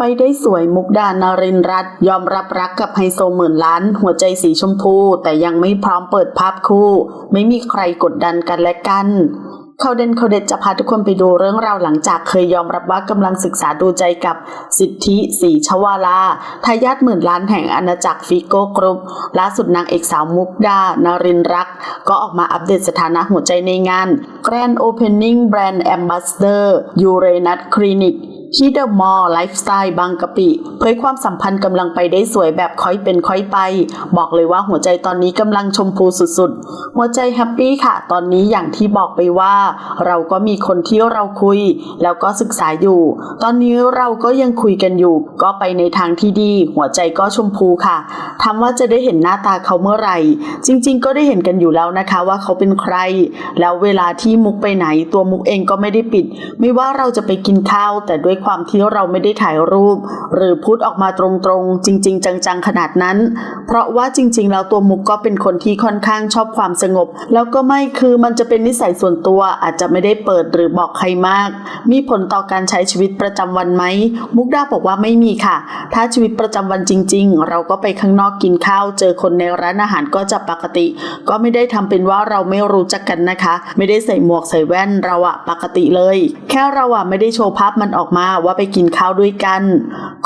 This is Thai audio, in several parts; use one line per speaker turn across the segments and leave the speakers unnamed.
ไปได้สวยมุกดานารินรัตยอมรับรักกับไฮโซหมื่นล้าน หัวใจสีชมพู แต่ยังไม่พร้อมเปิดภาพคู่ ไม่มีใครกดดันกันและกันเขาเด่นเขาเด็ดจะพาทุกคนไปดูเรื่องราวหลังจากเคยยอมรับว่ากำลังศึกษาดูใจกับสิทธิสีชวาลาทายาทหมื่นล้านแห่งอาณาจักรฟิโก้กรุ๊ปล่าสุดนางเอกสาวมุกดา นารินรัก ก็ออกมาอัปเดตสถานะหัวใจในงาน Grand Opening Brand Ambassador Uranus Clinic ที่เดอะมอลล์ไลฟ์สไตล์บางกะปิ เผยความสัมพันธ์กำลังไปได้สวยแบบค่อยเป็นค่อยไป บอกเลยว่าหัวใจตอนนี้กำลังชมพูสุดๆ หัวใจแฮปปี้ค่ะ ตอนนี้อย่างที่บอกไปว่า เราก็มีคนที่เราคุย แล้วก็ศึกษาอยู่ ตอนนี้เราก็ยังคุยกันอยู่ ก็ไปในทางที่ดี หัวใจก็ชมพูค่ะถามว่าจะได้เห็นหน้าตาเขาเมื่อไหร่ จริง ๆ ก็ได้เห็นกันอยู่แล้วนะคะว่าเขาเป็นใคร แล้วเวลาที่มุกไปไหนตัวมุกเองก็ไม่ได้ปิด ไม่ว่าเราจะไปกินข้าวแต่ด้วยความที่เราไม่ได้ถ่ายรูป หรือพูดออกมาตรงๆ จริง ๆ จังๆ ขนาดนั้น เพราะว่าจริง ๆ แล้วตัวมุกก็เป็นคนที่ค่อนข้างชอบความสงบ แล้วก็ไม่คือมันจะเป็นนิสัยส่วนตัวอาจจะไม่ได้เปิดหรือบอกใครมาก มีผลต่อการใช้ชีวิตประจำวันไหม มุกดาบอกว่าไม่มีค่ะ ถ้าชีวิตประจำวันจริง ๆ เราก็ไปข้างนอกกินข้าว เจอคนในร้านอาหารก็จะปกติ ก็ไม่ได้ทำเป็นว่าเราไม่รู้จักกันนะคะ ไม่ได้ใส่หมวกใส่แว่นเราอะปกติเลย แค่เราอะไม่ได้โชว์ภาพมันออกมาว่าไปกินข้าวด้วยกัน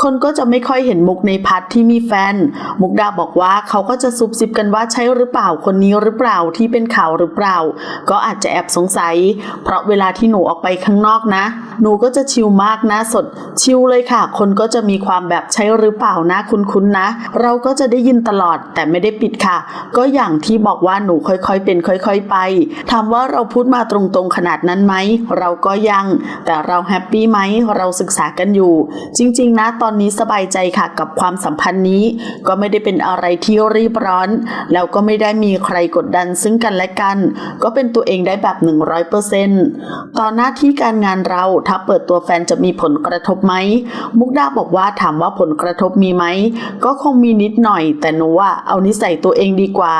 คนก็จะไม่ค่อยเห็นมุกในพัทที่มีแฟน มุกดาบอกว่าเขาก็จะซุบซิบกันว่าใช่หรือเปล่าคนนี้หรือเปล่าที่เป็นข่าวหรือเปล่า ก็อาจจะแอบสงสัย เพราะเวลาที่หนูออกไปข้างนอกนะ หนูก็จะชิลมากนะสด ชิลเลยค่ะ คนก็จะมีความแบบใช่หรือเปล่านะคุ้นๆนะ เราก็จะได้ยินตลอดแต่ไม่ได้ปิดค่ะ ก็อย่างที่บอกว่าหนูค่อยๆเป็นค่อย ๆ ไปถามว่าเราพูดมาตรงๆขนาดนั้นไหมเราก็ยัง แต่เราแฮปปี้ไหมเราศึกษากันอยู่ จริง ๆ นะตอนนี้สบายใจค่ะกับความสัมพันธ์นี้ ก็ไม่ได้เป็นอะไรที่รีบร้อน แล้วก็ไม่ได้มีใครกดดันซึ่งกันและกัน ก็เป็นตัวเองได้แบบ 100%ตอนหน้าที่การงานเราถ้าเปิดตัวแฟนจะมีผลกระทบไหมมุกดาบอกว่าถามว่าผลกระทบมีไหมก็คงมีนิดหน่อย แต่หนูว่าเอานิสัยตัวเองดีกว่า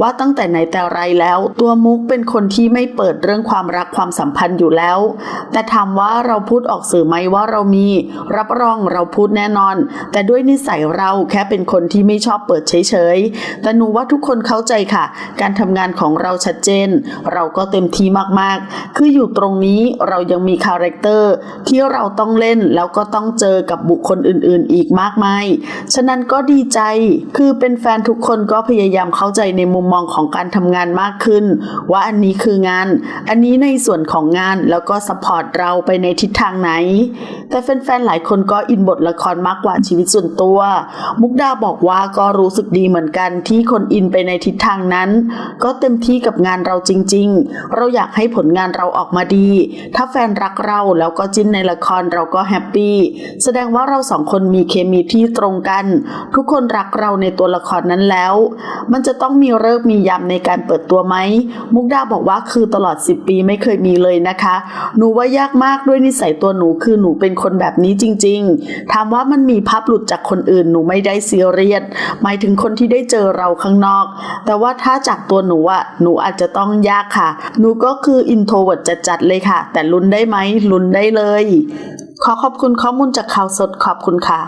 ว่าตั้งแต่ไหนแต่ไรแล้ว ตัวมุกเป็นคนที่ไม่เปิดเรื่องความรักความสัมพันธ์อยู่แล้ว แต่ถามว่าเราพูดออกสื่อไหมว่าว่าเรามีรับรองเราพูดแน่นอน แต่ด้วยนิสัยเราแค่เป็นคนที่ไม่ชอบเปิดเฉยๆ แต่หนูว่าทุกคนเข้าใจค่ะ การทำงานของเราชัดเจน เราก็เต็มที่มากๆ คืออยู่ตรงนี้เรายังมีคาแรคเตอร์ที่เราต้องเล่นแล้วก็ต้องเจอกับบุคคลอื่นๆ อีกมากมาย ฉะนั้นก็ดีใจ คือเป็นแฟนทุกคนก็พยายามเข้าใจในมุมมองของการทำงานมากขึ้น ว่าอันนี้คืองาน อันนี้ในส่วนของงานแล้วก็สปอร์ตเราไปในทิศทางไหนแต่แฟนๆหลายคนก็อินบทละครมากกว่าชีวิตส่วนตัว มุกดาบอกว่าก็รู้สึกดีเหมือนกันที่คนอินไปในทิศทางนั้น ก็เต็มที่กับงานเราจริง ๆ เราอยากให้ผลงานเราออกมาดี ถ้าแฟนรักเราแล้วก็จิ้นในละครเราก็แฮปปี้แสดงว่าเราสองคนมีเคมีที่ตรงกัน ทุกคนรักเราในตัวละครนั้นแล้ว มันจะต้องมีเลิกมียามในการเปิดตัวไหมมุกดาบอกว่าคือตลอด 10 ปีไม่เคยมีเลยนะคะ หนูว่ายากมากด้วยนิสัยตัวหนูคือหนูเป็นคนแบบนี้จริง ๆ ถามว่ามันมีภาพหลุดจากคนอื่นหนูไม่ได้ซีเรียสหมายถึงคนที่ได้เจอเราข้างนอก แต่ว่าถ้าจากตัวหนูอะหนูอาจจะต้องยากค่ะ หนูก็คืออินโทรเวิร์ดจัดๆเลยค่ะ แต่ลุ้นได้ไหมลุ้นได้เลย ขอขอบคุณข้อมูลจากข่าวสดขอบคุณค่ะ